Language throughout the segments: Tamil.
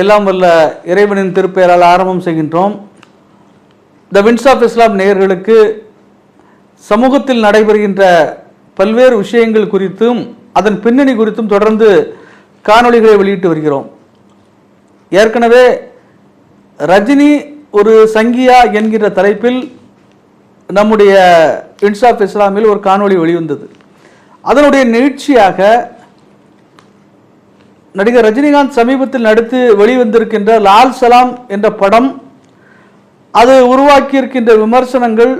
எல்லாம் வல்ல இறைவனின் திருப்பெயரால் ஆரம்பம் செய்கின்றோம். த வின்ஸ் ஆஃப் இஸ்லாம் நேயர்களுக்கு சமூகத்தில் நடைபெறுகின்ற பல்வேறு விஷயங்கள் குறித்தும் அதன் பின்னணி குறித்தும் தொடர்ந்து காணொளிகளை வெளியிட்டு வருகிறோம். ஏற்கனவே ரஜினி ஒரு சங்கியா என்கிற தலைப்பில் நம்முடைய இன்ஸ் ஆஃப் இஸ்லாமில் ஒரு காணொளி வெளிவந்தது. அதனுடைய நிகழ்ச்சியாக நடிகர் ரஜினிகாந்த் சமீபத்தில் நடித்து வெளிவந்திருக்கின்ற லால் சலாம் என்ற படம் அது உருவாக்கியிருக்கின்ற விமர்சனங்கள்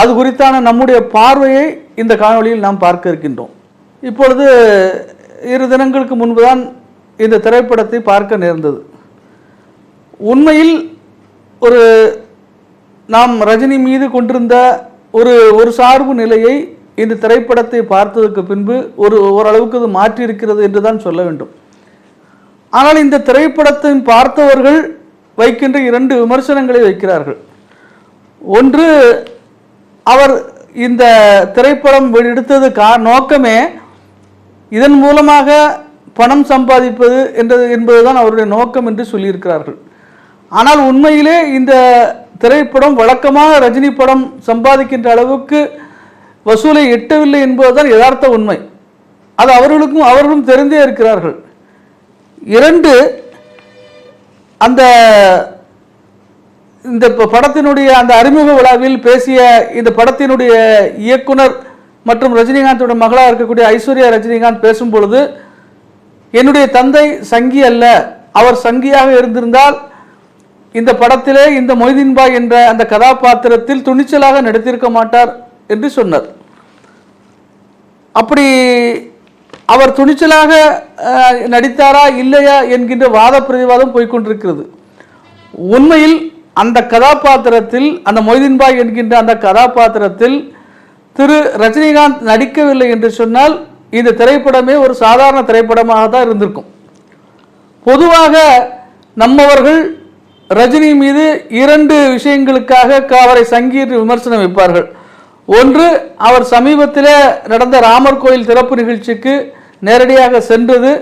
அது குறித்தான நம்முடைய பார்வையை இந்த காணொளியில் நாம் பார்க்க இருக்கின்றோம். இப்பொழுது இரு தினங்களுக்கு முன்புதான் இந்த திரைப்படத்தை பார்க்க நேர்ந்தது. உண்மையில் ஒரு நாம் ரஜினி மீது கொண்டிருந்த ஒரு ஒரு சார்பு நிலையை இந்த திரைப்படத்தை பார்த்ததுக்கு பின்பு ஒரு ஓரளவுக்கு அது மாற்றியிருக்கிறது என்று தான் சொல்ல வேண்டும். ஆனால் இந்த திரைப்படத்தை பார்த்தவர்கள் வைக்கின்ற இரண்டு விமர்சனங்களை வைக்கிறார்கள். ஒன்று அவர் இந்த திரைப்படம் எடுத்தது கா நோக்கமே இதன் மூலமாக பணம் சம்பாதிப்பது என்றது என்பதுதான் அவருடைய நோக்கம் என்று சொல்லியிருக்கிறார்கள். ஆனால் உண்மையிலே இந்த திரைப்படம் வழக்கமாக ரஜினி படம் சம்பாதிக்கின்ற அளவுக்கு வசூலை எட்டவில்லை என்பதுதான் யதார்த்த உண்மை. அது அவர்களுக்கும் அவர்களும் தெரிந்தே இருக்கிறார்கள். இரண்டு அந்த இந்த படத்தினுடைய அந்த அறிமுக விழாவில் பேசிய இந்த படத்தினுடைய இயக்குனர் மற்றும் ரஜினிகாந்தோட மகளாக இருக்கக்கூடிய ஐஸ்வர்யா ரஜினிகாந்த் பேசும் பொழுது என்னுடைய தந்தை சங்கி அல்ல. அவர் சங்கியாக இருந்திருந்தால் இந்த படத்திலே இந்த மொய்தீன்பாய் என்ற அந்த கதாபாத்திரத்தில் துணிச்சலாக நடித்திருக்க மாட்டார் என்று சொன்னார். அப்படி அவர் துணிச்சலாக நடித்தாரா இல்லையா என்கின்ற வாத பிரதிவாதம் போய்க்கொண்டிருக்கிறது உண்மையில் அந்த கதாபாத்திரத்தில் அந்த மொய்தீன்பாய் என்கின்ற அந்த கதாபாத்திரத்தில் திரு ரஜினிகாந்த் நடிக்கவில்லை என்று சொன்னால் இந்த திரைப்படமே ஒரு சாதாரண திரைப்படமாக தான் இருந்திருக்கும். பொதுவாக நம்மவர்கள் ரஜினி மீது இரண்டு விஷயங்களுக்காக க- அவரை சங்கீர் விமர்சனம் வைப்பார்கள். ஒன்று அவர் சமீபத்தில் நடந்த ராமர் கோயில் திறப்பு நிகழ்ச்சிக்கு நேரடியாக சென்றது.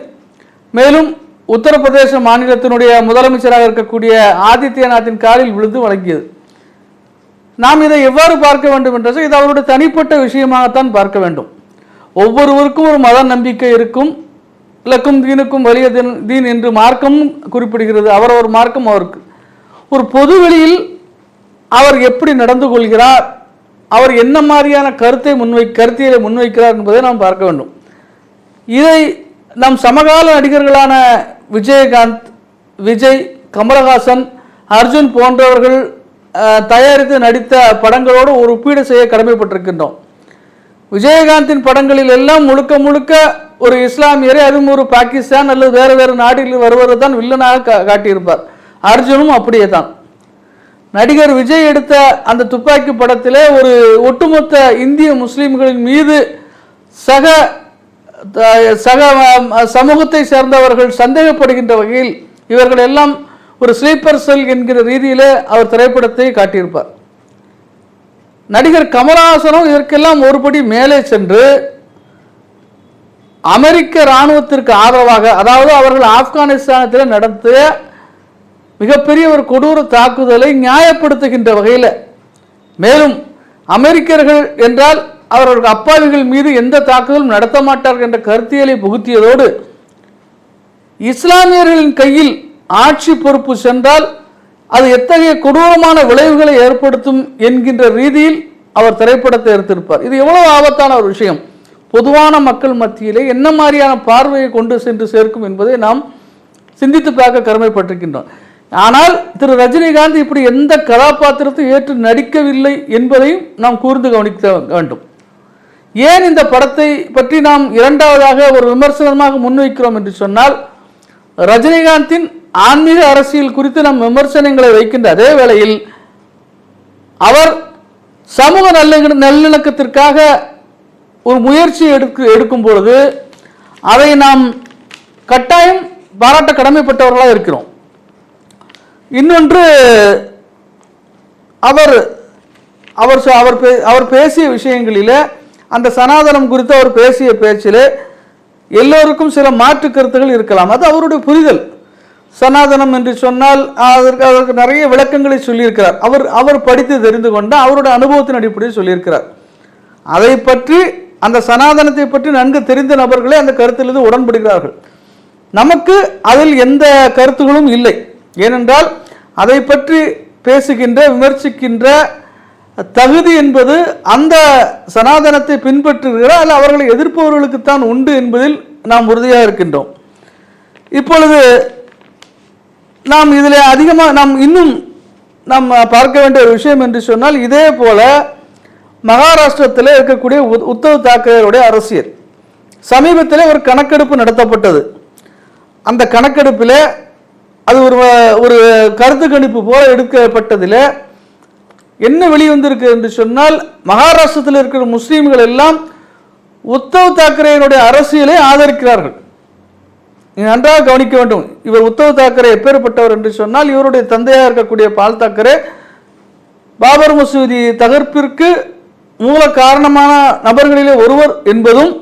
மேலும் உத்தரப்பிரதேச மாநிலத்தினுடைய முதலமைச்சராக இருக்கக்கூடிய ஆதித்யநாத்தின் காலில் விழுந்து வழங்கியது. நாம் இதை எவ்வாறு பார்க்க வேண்டும் என்றால் இது அவருடைய தனிப்பட்ட விஷயமாகத்தான் பார்க்க வேண்டும். ஒவ்வொருவருக்கும் ஒரு மத நம்பிக்கை இருக்கும். லக்கும் தீனுக்கும் வலிய தீன் தீன் என்று மார்க்கமும் குறிப்பிடுகிறது. அவரவர் மார்க்கம் அவருக்கு. ஒரு பொது வெளியில் அவர் எப்படி நடந்து கொள்கிறார்? அவர் என்ன மாதிரியான கருத்தை முன்வை கருத்தியலை முன்வைக்கிறார் என்பதை நாம் பார்க்க வேண்டும். இதை நம் சமகால நடிகர்களான விஜயகாந்த் விஜய் கமலஹாசன் அர்ஜுன் போன்றவர்கள் தயாரித்து நடித்த படங்களோடு ஒரு ஒப்பீடு செய்ய கடமைப்பட்டிருக்கின்றோம். விஜயகாந்தின் படங்களில் எல்லாம் முழுக்க முழுக்க ஒரு இஸ்லாமியரை அதுவும் ஒரு பாகிஸ்தான் அல்லது வேறு வேறு நாடுகளில் வருவது தான் வில்லனாக கா- காட்டியிருப்பார். அர்ஜுனும் அப்படியே தான் நடிகர் விஜய் எடுத்த அந்த துப்பாக்கி படத்திலே ஒரு ஒட்டுமொத்த இந்திய முஸ்லீம்களின் மீது சக த- சக சமூகத்தை சேர்ந்தவர்கள் சந்தேகப்படுகின்ற வகையில் இவர்கள் எல்லாம் ஒரு ஸ்லீப்பர் செல் என்கிற ரீதியில் அவர் திரைப்படத்தை காட்டியிருப்பார். நடிகர் கமலஹாசனும் இதற்கெல்லாம் ஒருபடி மேலே சென்று அமெரிக்க இராணுவத்திற்கு ஆதரவாக அதாவது அவர்கள் ஆப்கானிஸ்தானத்தில் நடத்திய மிகப்பெரிய ஒரு கொடூர தாக்குதலை நியாயப்படுத்துகின்ற வகையில். மேலும் அமெரிக்கர்கள் என்றால் அவர்களுக்கு அப்பாவிகள் மீது எந்த தாக்குதலும் நடத்த மாட்டார்கள் என்ற கருத்தியலை புகுத்தியதோடு இஸ்லாமியர்களின் கையில் ஆட்சி பொறுப்பு சென்றால் அது எத்தகைய கொடூரமான விளைவுகளை ஏற்படுத்தும் என்கின்ற ரீதியில் அவர் திரைப்படத்தை எடுத்திருப்பார். இது எவ்வளவு ஆபத்தான ஒரு விஷயம். பொதுவான மக்கள் மத்தியிலே என்ன மாதிரியான பார்வையை கொண்டு சென்று சேர்க்கும் என்பதை நாம் சிந்தித்து பார்க்க கடமைப்பட்டிருக்கின்றோம். ஆனால் திரு ரஜினிகாந்த் இப்படி எந்த கதாபாத்திரத்தை ஏற்று நடிக்கவில்லை என்பதையும் நாம் கூர்ந்து கவனிக்க வேண்டும். ஏன் இந்த படத்தை பற்றி நாம் இரண்டாவதாக ஒரு விமர்சனமாக முன்வைக்கிறோம் என்று சொன்னால் ரஜினிகாந்தின் ஆன்மீக அரசியல் குறித்து நம் விமர்சனங்களை வைக்கின்ற அதே வேளையில் அவர் சமூக நல்ல நல்லிணக்கத்திற்காக ஒரு முயற்சி எடுக்க எடுக்கும் பொழுது அதை நாம் கட்டாயம் பாராட்ட கடமைப்பட்டவர்களாக இருக்கிறோம். இன்னொன்று அவர் அவர் அவர் பே- அவர் பேசிய விஷயங்களிலே அந்த சனாதனம் குறித்து அவர் பேசிய பேச்சில் எல்லோருக்கும் சில மாற்று கருத்துகள் இருக்கலாம். அது அவருடைய புரிதல். சனாதனம் என்று சொன்னால் அதற்கு அதற்கு நிறைய விளக்கங்களை சொல்லியிருக்கிறார். அவர் அவர் படித்து தெரிந்து கொண்ட அவருடைய அனுபவத்தின் அடிப்படையில் சொல்லியிருக்கிறார். அதை பற்றி அந்த சனாதனத்தை பற்றி நன்கு தெரிந்த நபர்களே அந்த கருத்திலிருந்து உடன்படுகிறார்கள். நமக்கு அதில் எந்த கருத்துகளும் இல்லை. ஏனென்றால் அதை பற்றி பேசுகின்ற விமர்சிக்கின்ற தகுதி என்பது அந்த சனாதனத்தை பின்பற்றுகிற அல்ல அவர்களை எதிர்ப்பவர்களுக்குத்தான் உண்டு என்பதில் நாம் உறுதியாக இருக்கின்றோம். இப்பொழுது நாம் இதில் அதிகமாக நாம் இன்னும் நாம் பார்க்க வேண்டிய ஒரு விஷயம் என்று சொன்னால் இதே போல மகாராஷ்டிரத்தில் இருக்கக்கூடிய உத்- உத்தவ் தாக்கரேருடைய அரசியல். சமீபத்தில் ஒரு கணக்கெடுப்பு நடத்தப்பட்டது. அந்த கணக்கெடுப்பில் அது ஒரு ஒரு கருத்து கணிப்பு போல எடுக்கப்பட்டதில் என்ன வெளிவந்திருக்கு என்று சொன்னால் மகாராஷ்டிரத்தில் இருக்கிற முஸ்லீம்கள் எல்லாம் உத்தவ் தாக்கரேனுடைய அரசியலை ஆதரிக்கிறார்கள். நன்றாக கவனிக்க வேண்டும். இவர் உத்தவ் தாக்கரே எப்பேற்பட்டவர் என்று சொன்னால் இவருடைய தந்தையாக இருக்கக்கூடிய பால் தாக்கரே பாபர் மசூதி தகர்ப்பிற்கு மூல காரணமான நபர்களிலே ஒருவர் என்பதும்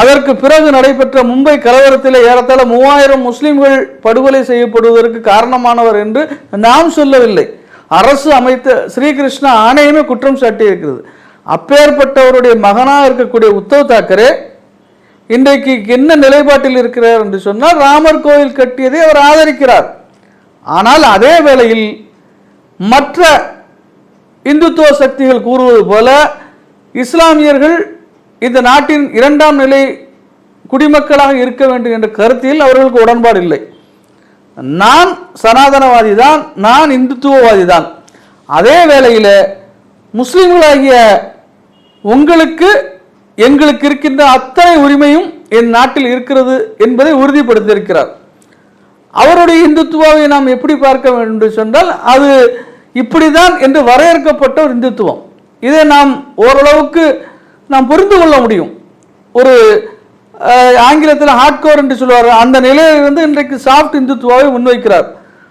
அதற்கு பிறகு நடைபெற்ற மும்பை கலவரத்தில் ஏறத்தாழ மூவாயிரம் முஸ்லிம்கள் படுகொலை செய்யப்படுவதற்கு காரணமானவர் என்று நாம் சொல்லவில்லை. அரசு அமைத்த ஸ்ரீகிருஷ்ண ஆணையமே குற்றம் சாட்டியிருக்கிறது. அப்பேற்பட்டவருடைய மகனாக இருக்கக்கூடிய உத்தவ் தாக்கரே இன்றைக்கு என்ன நிலைப்பாட்டில் இருக்கிறார் என்று சொன்னால் ராமர் கோயில் கட்டியதை அவர் ஆதரிக்கிறார். ஆனால் அதே வேளையில் மற்ற இந்துத்துவ சக்திகள் கூறுவது போல இஸ்லாமியர்கள் இந்த நாட்டின் இரண்டாம் நிலை குடிமக்களாக இருக்க வேண்டும் என்ற கருத்தில் அவர்களுக்கு உடன்பாடு இல்லை. நான் சனாதனவாதி தான் நான் இந்துத்துவவாதி தான் அதே வேளையில் முஸ்லீம்களாகிய உங்களுக்கு எங்களுக்கு இருக்கின்ற அத்தனை உரிமையும் என் நாட்டில் இருக்கிறது என்பதை உறுதிப்படுத்தியிருக்கிறார். அவருடைய இந்துத்துவாவை நாம் எப்படி பார்க்க வேண்டும் என்று சொன்னால் அது இப்படிதான் என்று வரையறுக்கப்பட்ட ஒரு இந்துத்துவம். இதை நாம் ஓரளவுக்கு நாம் புரிந்து கொள்ள முடியும். ஒரு ஆங்கிலத்தில் ஹார்ட்கோர் என்று சொல்லுவார் அந்த நிலையிலிருந்து இன்றைக்கு சாஃப்ட் இந்துத்துவாவை முன்வைக்கிறார்.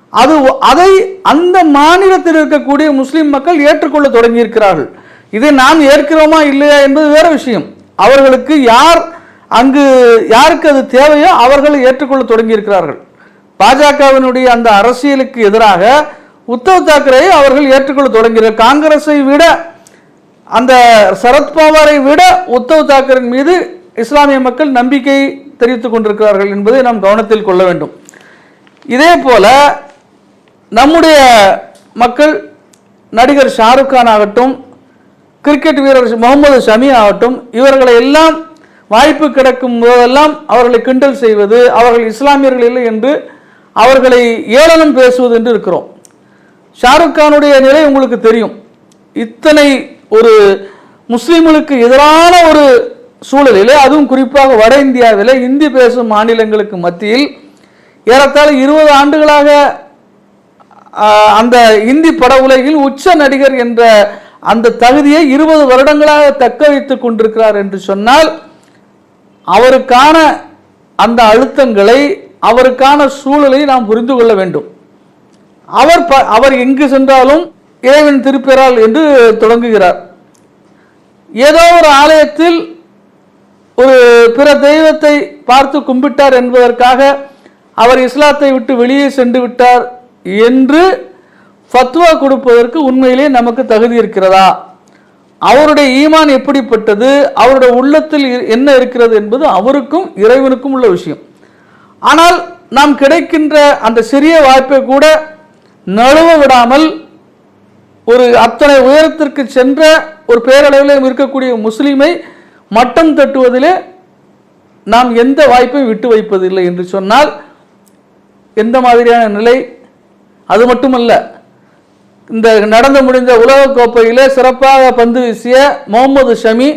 அது ஒ- அதை அந்த மாநிலத்தில் இருக்கக்கூடிய முஸ்லீம் மக்கள் ஏற்றுக்கொள்ள தொடங்கியிருக்கிறார்கள். இதை நாம் ஏற்கிறோமா இல்லையா என்பது வேறு விஷயம். அவர்களுக்கு யார் அங்கு யாருக்கு அது தேவையோ அவர்கள் ஏற்றுக்கொள்ள தொடங்கியிருக்கிறார்கள். பாஜகவினுடைய அந்த அரசியலுக்கு எதிராக உத்தவ் தாக்கரே அவர்கள் ஏற்றுக்கொள்ள தொடங்கிறார் காங்கிரஸை விட அந்த சரத்பவாரை விட உத்தவ் தாக்கரின் மீது இஸ்லாமிய மக்கள் நம்பிக்கை தெரிவித்துக் கொண்டிருக்கிறார்கள் என்பதை நாம் கவனத்தில் கொள்ள வேண்டும். இதே போல நம்முடைய மக்கள் நடிகர் ஷாருக் கான் ஆகட்டும் கிரிக்கெட் வீரர் முகமது ஷமி ஆகட்டும் இவர்களை எல்லாம் வாய்ப்பு கிடைக்கும் போதெல்லாம் அவர்களை கிண்டல் செய்வது அவர்கள் இஸ்லாமியர்கள் இல்லை என்று அவர்களை ஏளனம் பேசுவது என்று இருக்கிறோம். ஷாருக் கானுடைய நிலை உங்களுக்கு தெரியும். இத்தனை ஒரு முஸ்லீம்களுக்கு எதிரான ஒரு சூழலிலே அதுவும் குறிப்பாக வட இந்தியாவில் இந்தி பேசும் மாநிலங்களுக்கு மத்தியில் ஏறத்தாழ இருபது ஆண்டுகளாக அந்த இந்தி பட உலகில் உச்ச நடிகர் என்ற அந்த தகுதியை இருபது வருடங்களாக தக்க வைத்துக் கொண்டிருக்கிறார் என்று சொன்னால் அவருக்கான அந்த அழுத்தங்களை அவருக்கான சூழலை நாம் புரிந்து கொள்ள வேண்டும். அவர் ப- அவர் எங்கு சென்றாலும் இறைவன் திருப்பெறால் என்று தொடங்குகிறார். ஏதோ ஒரு ஆலயத்தில் ஒரு பிற தெய்வத்தை பார்த்து கும்பிட்டார் என்பதற்காக அவர் இஸ்லாத்தை விட்டு வெளியே சென்று விட்டார் என்று ஃபத்வா கொடுப்பதற்கு உண்மையிலே நமக்கு தகுதி இருக்கிறதா? அவருடைய ஈமான் எப்படிப்பட்டது? அவருடைய உள்ளத்தில் என்ன இருக்கிறது என்பது அவருக்கும் இறைவனுக்கும் உள்ள விஷயம். ஆனால் நாம் கிடைக்கின்ற அந்த சிறிய வாய்ப்பை கூட நழுவ விடாமல் ஒரு அத்தனை உயரத்திற்கு சென்ற ஒரு பேரளவில் இருக்கக்கூடிய முஸ்லீமை மட்டம் தட்டுவதிலே நாம் எந்த வாய்ப்பையும் விட்டு வைப்பதில்லை என்று சொன்னால் எந்த மாதிரியான நிலை? அது மட்டுமல்ல இந்த நடந்து முடிந்த உலகக் கோப்பையிலே சிறப்பாக பந்து வீசிய முகமது ஷமி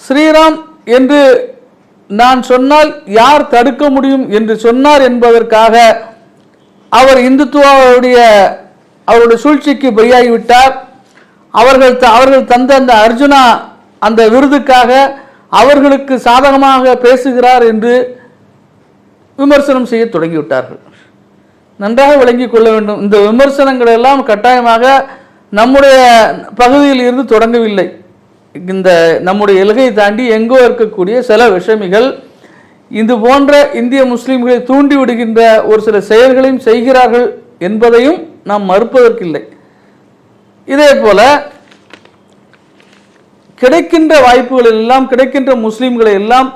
ஸ்ரீராம் என்று நான் சொன்னால் யார் தடுக்க முடியும் என்று சொன்னார் என்பதற்காக அவர் இந்துத்துவாவுடைய அவருடைய சூழ்ச்சிக்கு பலியாகிவிட்டார் அவர்கள் த- அவர்கள் தந்த அந்த அர்ஜுனா அந்த விருதுக்காக அவர்களுக்கு சாதகமாக பேசுகிறார் என்று விமர்சனம் செய்ய தொடங்கிவிட்டார்கள். நன்றாக விளங்கிக் கொள்ள வேண்டும். இந்த விமர்சனங்கள் எல்லாம் கட்டாயமாக நம்முடைய பகுதியில் இருந்து தொடங்கவில்லை. இந்த நம்முடைய எல்கை தாண்டி எங்கோ இருக்கக்கூடிய சில விஷமிகள் இது போன்ற இந்திய முஸ்லீம்களை தூண்டி விடுகின்ற ஒரு சில செயல்களையும் செய்கிறார்கள் என்பதையும் நாம் மறுப்பதற்கில்லை. இதே போல கிடைக்கின்ற வாய்ப்புகள் எல்லாம் கிடைக்கின்ற முஸ்லீம்களை எல்லாம்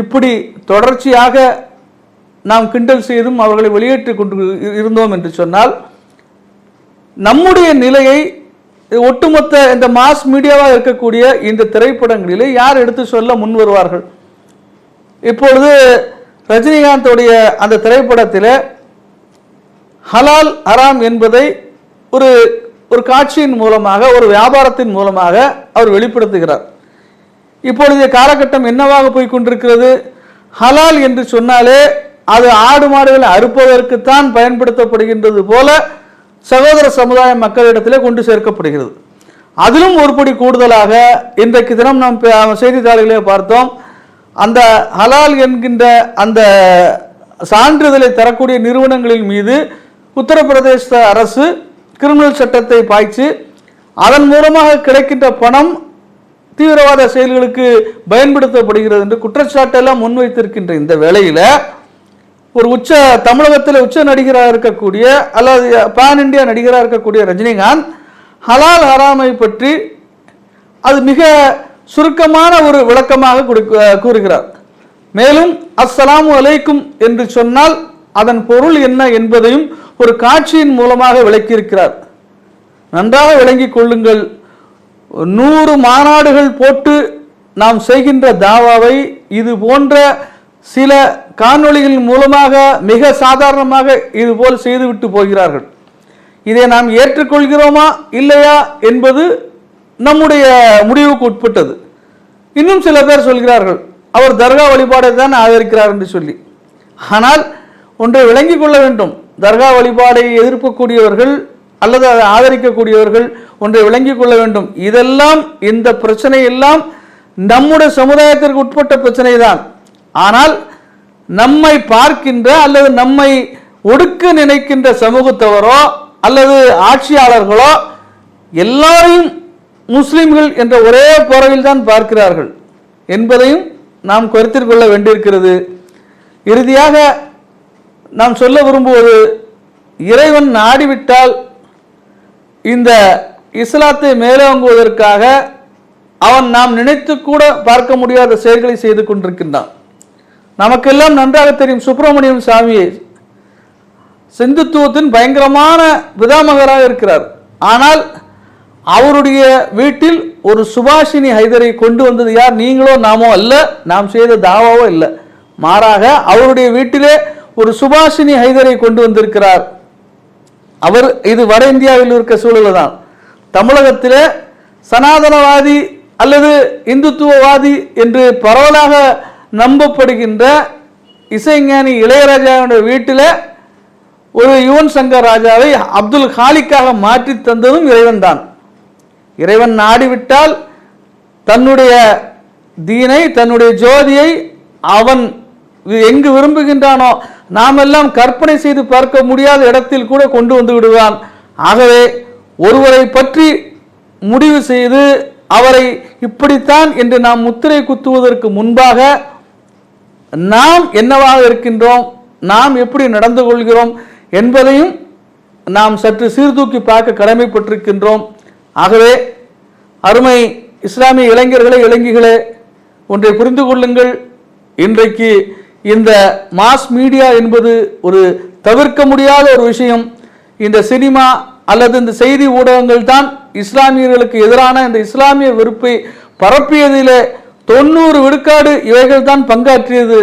இப்படி தொடர்ச்சியாக நாம் கிண்டல் செய்தும் அவர்களை வெளியேற்றி கொண்டு இருந்தோம் என்று சொன்னால் நம்முடைய நிலையை ஒட்டுமொத்த இந்த மாஸ் மீடியாவாக இருக்கக்கூடிய இந்த திரைப்படங்களிலே யார் எடுத்து சொல்ல முன் வருவார்கள்? இப்பொழுது ரஜினிகாந்தோடைய அந்த திரைப்படத்தில் ஹலால் ஹராம் என்பதை ஒரு ஒரு காட்சியின் மூலமாக ஒரு வியாபாரத்தின் மூலமாக அவர் வெளிப்படுத்துகிறார். இப்பொழுதைய காலகட்டம் என்னவாக போய் கொண்டிருக்கிறது? ஹலால் என்று சொன்னாலே அது ஆடு மாடுகளை அறுப்பதற்குத்தான் பயன்படுத்தப்படுகின்றது போல சகோதர சமுதாய மக்களிடத்திலே கொண்டு சேர்க்கப்படுகிறது. அதிலும் ஒருபடி கூடுதலாக இன்றைக்கு தினம் நாம் செய்தித்தாள்களே பார்த்தோம் அந்த ஹலால் என்கின்ற அந்த சான்றிதழை தரக்கூடிய நிறுவனங்களின் மீது உத்தரப்பிரதேச அரசு கிரிமினல் சட்டத்தை பாய்ச்சி அதன் மூலமாக கிடைக்கின்ற பணம் தீவிரவாத செயல்களுக்கு பயன்படுத்தப்படுகிறது என்று குற்றச்சாட்டெல்லாம் முன்வைத்திருக்கின்ற இந்த வேளையில் ஒரு உச்ச தமிழகத்தில் உச்ச நடிகராக இருக்கக்கூடிய அல்லது பான் இந்தியா நடிகராக இருக்கக்கூடிய ரஜினிகாந்த் ஹலால் ஹராமை பற்றி அது மிக சுருக்கமான ஒரு விளக்கமாக கொடுக்க- கூறுகிறார். மேலும் அஸ்ஸலாமு அலைக்கும் என்று சொன்னால் அதன் பொருள் என்ன என்பதையும் ஒரு காட்சியின் மூலமாக விளக்கியிருக்கிறார். நன்றாக விளங்கிக் கொள்ளுங்கள். நூறு மாநாடுகள் போட்டு நாம் செய்கின்ற தாவாவை இது போன்ற சில காணொளிகள் மூலமாக மிக சாதாரணமாக இதுபோல் செய்துவிட்டு போகிறார்கள். இதை நாம் ஏற்றுக்கொள்கிறோமா இல்லையா என்பது நம்முடைய முடிவுக்கு உட்பட்டது. இன்னும் சில பேர் சொல்கிறார்கள் அவர் தர்கா வழிபாடை தான் ஆதரிக்கிறார் என்று சொல்லி. ஆனால் ஒன்றை விளங்கிக் கொள்ள வேண்டும். தர்கா வழிபாடை எதிர்க்கக்கூடியவர்கள் அல்லது அதை ஆதரிக்கக்கூடியவர்கள் ஒன்றை விளங்கிக் கொள்ள வேண்டும். இதெல்லாம் இந்த பிரச்சனை எல்லாம் நம்முடைய சமுதாயத்திற்கு உட்பட்ட பிரச்சனை தான் ஆனால் நம்மை பார்க்கின்ற அல்லது நம்மை ஒடுக்க நினைக்கின்ற சமூகத்தவரோ அல்லது ஆட்சியாளர்களோ எல்லாரையும் முஸ்லிம்கள் என்ற ஒரே போறவில் தான் பார்க்கிறார்கள் என்பதையும் நாம் கருத்தில் கொள்ள வேண்டியிருக்கிறது. இறுதியாக நாம் சொல்ல விரும்புவது இறைவன் நாடிவிட்டால் இந்த இஸ்லாத்தை மேலோங்குவதற்காக அவன் நாம் நினைத்து கூட பார்க்க முடியாத செயல்களை செய்து கொண்டிருக்கின்றான். நமக்கெல்லாம் நன்றாக தெரியும் சுப்பிரமணியம் சாமியை சிந்துத்துவத்தின் பயங்கரமான பிதாமகராக இருக்கிறார். ஆனால் அவருடைய வீட்டில் ஒரு சுபாஷினி ஹைதரை கொண்டு வந்தது யார்? நீங்களோ நாமோ அல்ல நாம் செய்த தாவாவோ இல்லை. மாறாக அவருடைய வீட்டிலே ஒரு சுபாஷினி ஹைதரை கொண்டு வந்திருக்கிறார். அவர் இது வட இந்தியாவில் இருக்க சூழல் தான் தமிழகத்திலே சனாதனவாதி அல்லது இந்துத்துவவாதி என்று பரவலாக நம்பப்படுகின்ற இசைஞானி இளையராஜாவுடைய வீட்டில் ஒரு யுவன் சங்கர் ராஜாவை அப்துல் ஹாலிக்காக மாற்றி தந்ததும் இறைவன் தான் இறைவன் நாடிவிட்டால் தன்னுடைய தீனை தன்னுடைய ஜோதியை அவன் எங்கு விரும்புகின்றானோ நாம் எல்லாம் கற்பனை செய்து பார்க்க முடியாத இடத்தில் கூட கொண்டு வந்து விடுவான். ஆகவே ஒருவரை பற்றி முடிவு செய்து அவரை இப்படித்தான் என்று நாம் முத்திரை குத்துவதற்கு முன்பாக நாம் என்னவாக இருக்கின்றோம்? நாம் எப்படி நடந்து கொள்கிறோம்? என்பதையும் நாம் சற்று சீர்தூக்கி பார்க்க கடமைப்பட்டிருக்கின்றோம். ஆகவே அருமை இஸ்லாமிய இளைஞர்களே இளைஞர்களே ஒன்றை புரிந்து கொள்ளுங்கள். இன்றைக்கு இந்த மாஸ் மீடியா என்பது ஒரு தவிர்க்க முடியாத ஒரு விஷயம். இந்த சினிமா அல்லது இந்த செய்தி ஊடகங்கள் தான் இஸ்லாமியர்களுக்கு எதிரான இந்த இஸ்லாமிய வெறுப்பை பரப்பியதிலே தொண்ணூறு விழுக்காடு இவைகள் தான் பங்காற்றியது.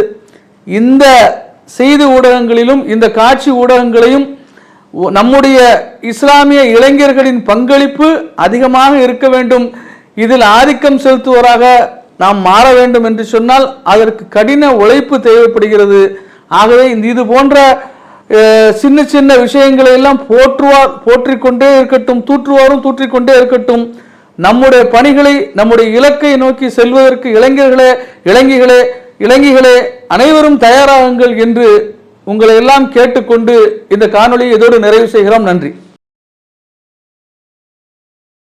இந்த செய்தி ஊடகங்களிலும் இந்த காட்சி ஊடகங்களையும் நம்முடைய இஸ்லாமிய இளைஞர்களின் பங்களிப்பு அதிகமாக இருக்க வேண்டும். இதில் ஆதிக்கம் செலுத்துவோராக நாம் மாற வேண்டும் என்று சொன்னால் அதற்கு கடின உழைப்பு தேவைப்படுகிறது. ஆகவே இந்த இது போன்ற சின்ன சின்ன விஷயங்களை எல்லாம் போற்றுவார் போற்றிக்கொண்டே இருக்கட்டும் தூற்றுவாரும் தூற்றிக்கொண்டே இருக்கட்டும். நம்முடைய பணிகளை நம்முடைய இலக்கை நோக்கி செல்வதற்கு இளைஞர்களே இளைஞர்களே இளைஞர்களே அனைவரும் தயாராகுங்கள் என்று உங்களை எல்லாம் கேட்டுக்கொண்டு இந்த காணொலியை இதோடு நிறைவு செய்கிறோம். நன்றி.